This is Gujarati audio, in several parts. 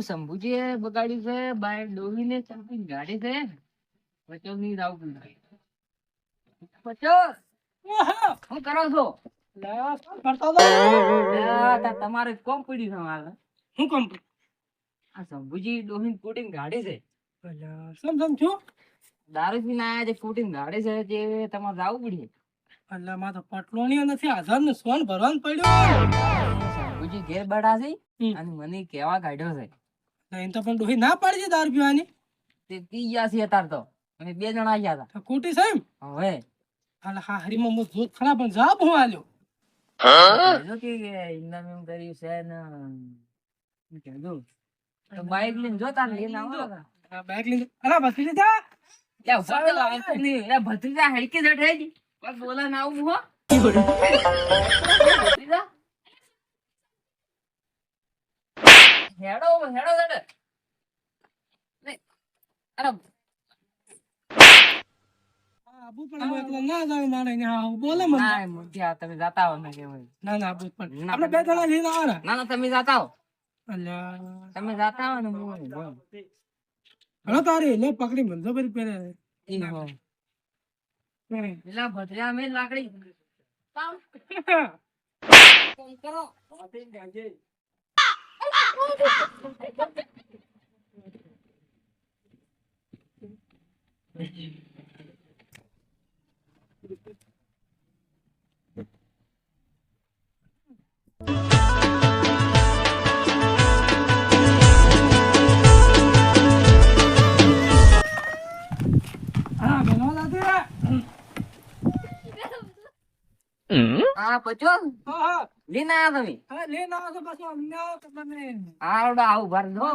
શંભુજીએ બગાડ્યું છે બાય ડોહીને ચંપી ગાડી છે. પચો ની રાવ પચો શું કરો છો? તમારે કોમ પડી છે મારે. શું કોમ આ શંભુજી ડોહીને કૂટીને ગાડી છે. સમ સમ છું? દારૂ પીને આયા જે કૂટીને ગાડી છે જે તમારે જાવું પડે એટલે માં તો પટલોણી નથી આધાર ને સોન ભરવાનું પડ્યું. શંભુજી ઘેર બડા છે અને મને કેવા કાઢ્યો છે. તો પણ ડોહી ના પાડી છે દારૂ પીવાની? તે પી ગયા છે અત્યારે તો. અમે બે જણા ગયા હતા. તો સાહેબ હવે. હાલ હા હરીમાં હું ભૂત ખરા પણ જાબ હું? આલ્યો જો કે ઇન્ના એમ કર્યું છે ને. કીધું તો બાઈક લઈને જોતા લઈને આવો ને. આ લઈને અલા બસી જા લે ઉપર લાવ નહીં. લે ભત્રીજા હડકી જડ રહેજી. બસ બોલા ના આવું હો. ભત્રીજા. હેડો હેડો હેડો. અરે, આબુ પણ હું ના હા બોલે મને. ના, મોટી તમે જાતા હો ને કેવાય. ના ના આબુ પણ. આપણે બે જણા લઈને આવવાના ના ના તમે જાતા હો. તમે જાતા હો ને હું બોલ. તારી લે પકડી મને બરી પેરે ઈ પેલા ભત્રીજા મેં લાકડી. ફોન કરો હા હા પચો. હા હા. લઈને આયા તમે? હા લઈને આવો તો પાછું અમને આવો તો તમે હા ઓડો આવું ભર દો.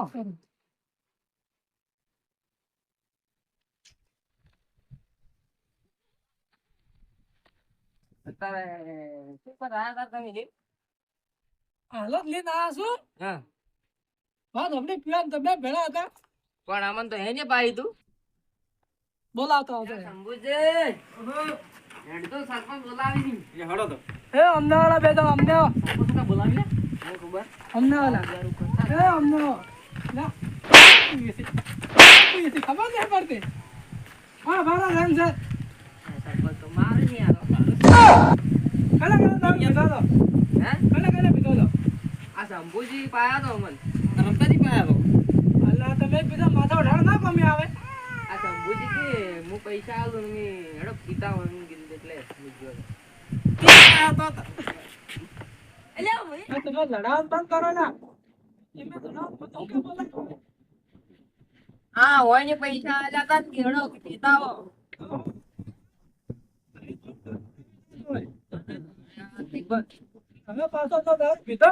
અત્યારે શું પર આયા તા તમે? હાલો લઈને આવ્યા છું? હા. વાત આપણે પીવા તમે ભેળા હતા. પણ આમન તો હેને પાઈ તું? બોલાવતો હતો શંભુજે. હેડ તો સરપંચ બોલાવી દી એ અમને વાળા બે તો અમને. સરપંચ બોલાવી લે. મને ખબર? અમને વાળા એ અમને. એસી ખબર નહીં પડતી. હા મારા ધન છે. સરપંચ તો મારે નહીં આલો. કલા કલા તમે પીધો તો હે? કલા કલા પીધો તો આ શંભુજી પાયા તો મન રમતાજી પાયા તો? અલ્લા તમે પીધો માથા ઉઠાડ ના કમી આવે. આ શંભુજી કે હું પૈસા આલું ને હેડો પીતા હોય એટલે હા હોય ને પૈસા હવે પાછો તો દારૂ પીધો.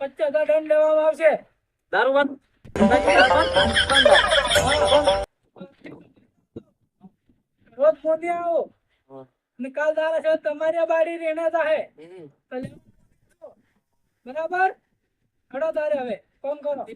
પચાસ હજાર દંડ લેવામાં આવશે. દારૂ બંધ. રોજ મોદી આવો. હા. અને કાલ દારા છે તમારી બાડી રેણા જાહે. બરાબર? હડો તારે હવે. કોમ કરો.